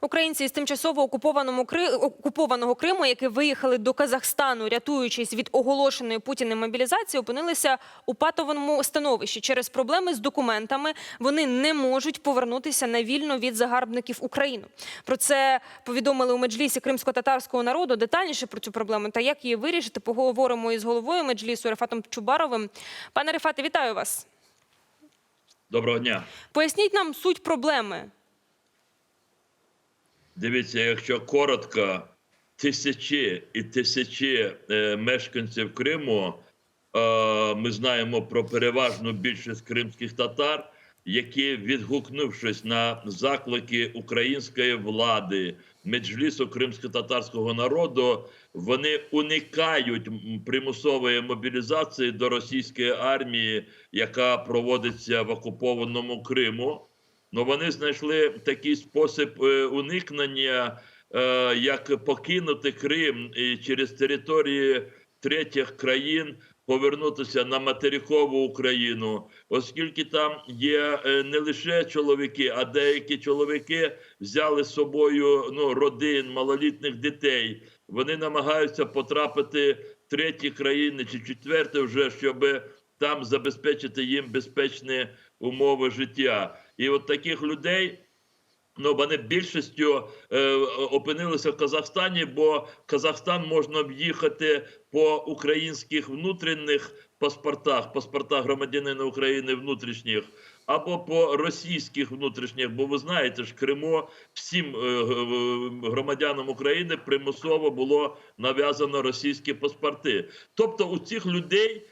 Українці з тимчасово окупованому окупованого Криму, які виїхали до Казахстану, рятуючись від оголошеної Путіним мобілізації, опинилися у патовому становищі. Через проблеми з документами вони не можуть повернутися на вільно від загарбників Україну. Про це повідомили у меджлісі кримсько-татарського народу. Детальніше про цю проблему та як її вирішити, поговоримо із головою меджлісу Рефатом Чубаровим. Пане Рефате, вітаю вас. Доброго дня. Поясніть нам суть проблеми. Дивіться, якщо коротко, тисячі і тисячі е, мешканців Криму, е, ми знаємо про переважну більшість кримських татар, які, відгукнувшись на заклики української влади, меджлісу кримсько-татарського народу, вони уникають примусової мобілізації до російської армії, яка проводиться в окупованому Криму. Ну вони знайшли такий спосіб е, уникнення, е, як покинути Крим і через території третіх країн повернутися на материкову Україну, оскільки там є е, не лише чоловіки, а деякі чоловіки взяли з собою ну, родин, малолітних дітей. Вони намагаються потрапити в треті країни чи четверті вже, щоб там забезпечити їм безпечні умови життя. І от таких людей. Ну, вони більшістю е, опинилися в Казахстані, бо Казахстан можна в'їхати по українських внутрішніх паспортах, паспортах громадянина України внутрішніх, або по російських внутрішніх. Бо ви знаєте ж, Криму всім е, громадянам України примусово було нав'язано російські паспорти. Тобто у цих людей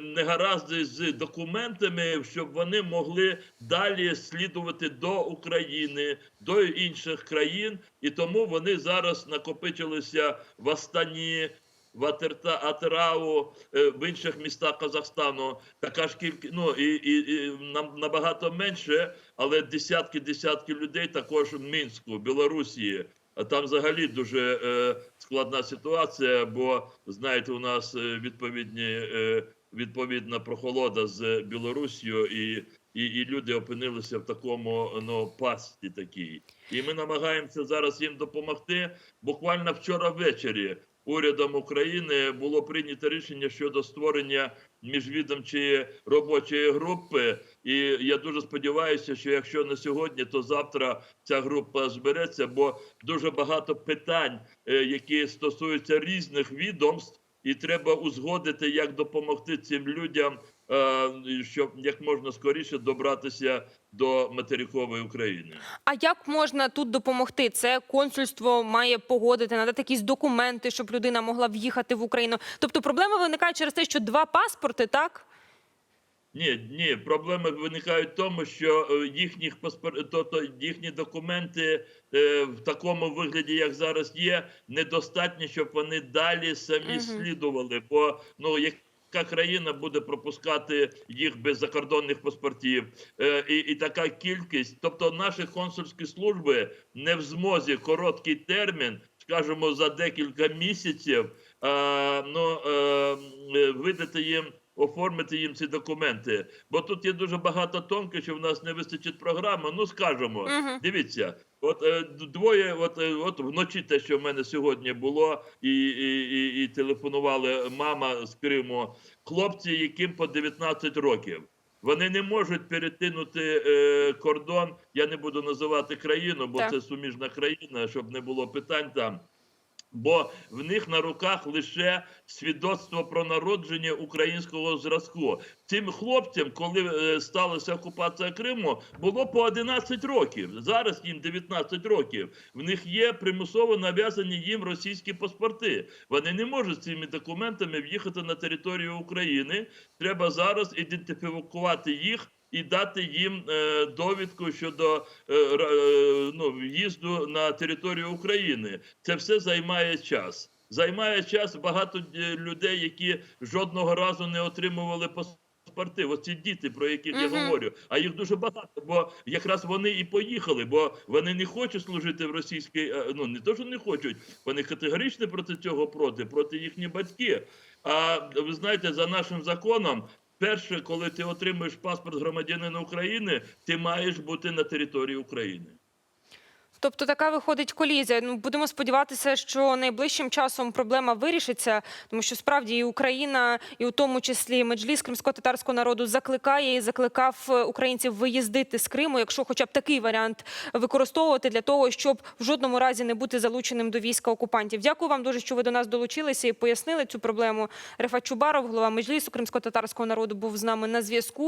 негаразди з документами, щоб вони могли далі слідувати до України, до інших країн, і тому вони зараз накопичилися в Астані. В Атерта, Атерау, е, в інших містах Казахстану така ж кількість, ну і, і, і нам набагато менше, але десятки десятки людей також в Мінську, Білорусі. Там взагалі дуже е, складна ситуація, бо знаєте, у нас е, відповідні е, відповідна прохолода з Білорусією, і, і, і люди опинилися в такому ну, пасті такій. І ми намагаємося зараз їм допомогти. Буквально вчора ввечері урядом України було прийнято рішення щодо створення міжвідомчої робочої групи. І я дуже сподіваюся, що якщо не сьогодні, то завтра ця група збереться, бо дуже багато питань, е, які стосуються різних відомств, і треба узгодити, як допомогти цим людям, щоб як можна скоріше добратися до материкової України. А як можна тут допомогти? Це консульство має погодити, надати якісь документи, щоб людина могла в'їхати в Україну. Тобто проблема виникає через те, що два паспорти, так? Ні, ні, проблеми виникають в тому, що е, їхніх паспор... тобто їхні документи е, в такому вигляді, як зараз є, недостатні, щоб вони далі самі слідували. Бо ну яка країна буде пропускати їх без закордонних паспортів, е, і, і така кількість, тобто наші консульські служби не в змозі короткий термін, скажімо, за декілька місяців, е, ну е, видати їм. Оформити їм ці документи, бо тут є дуже багато тонкощів, у нас не вистачить програми. Ну скажемо, Мгм. дивіться, от е, двоє, от е, от вночі, те, що в мене сьогодні було, і, і, і, і телефонували мама з Криму, хлопці, яким по 19 років. Вони не можуть перетинути е, кордон. Я не буду називати країну, бо Так. це суміжна країна, щоб не було питань там. Бо в них на руках лише свідоцтво про народження українського зразку. Цим хлопцям, коли е, сталася окупація Криму, було по 11 років. Зараз їм 19 років. В них є примусово нав'язані їм російські паспорти. Вони не можуть цими документами в'їхати на територію України. Треба зараз ідентифікувати їх. І дати їм е, довідку щодо е, е, ну, в'їзду на територію України. Це все займає час. Займає час багато людей, які жодного разу не отримували паспорти. Оці діти, про яких я говорю. А їх дуже багато, бо якраз вони і поїхали, бо вони не хочуть служити в російській. Ну не то, що не хочуть, вони категорично проти цього проти, проти їхні батьки. А ви знаєте, за нашим законом. Перше, коли ти отримуєш паспорт громадянина України, ти маєш бути на території України. Тобто така виходить колізія. Ну будемо сподіватися, що найближчим часом проблема вирішиться, тому що справді і Україна, і у тому числі меджліс кримсько-татарського народу закликає і закликав е, українців виїздити з Криму, якщо хоча б такий варіант використовувати для того, щоб в жодному разі не бути залученим до війська окупантів. Дякую вам дуже, що ви до нас долучилися і пояснили цю проблему. Рефат Чубаров, голова меджлісу кримсько-татарського народу, був з нами на зв'язку.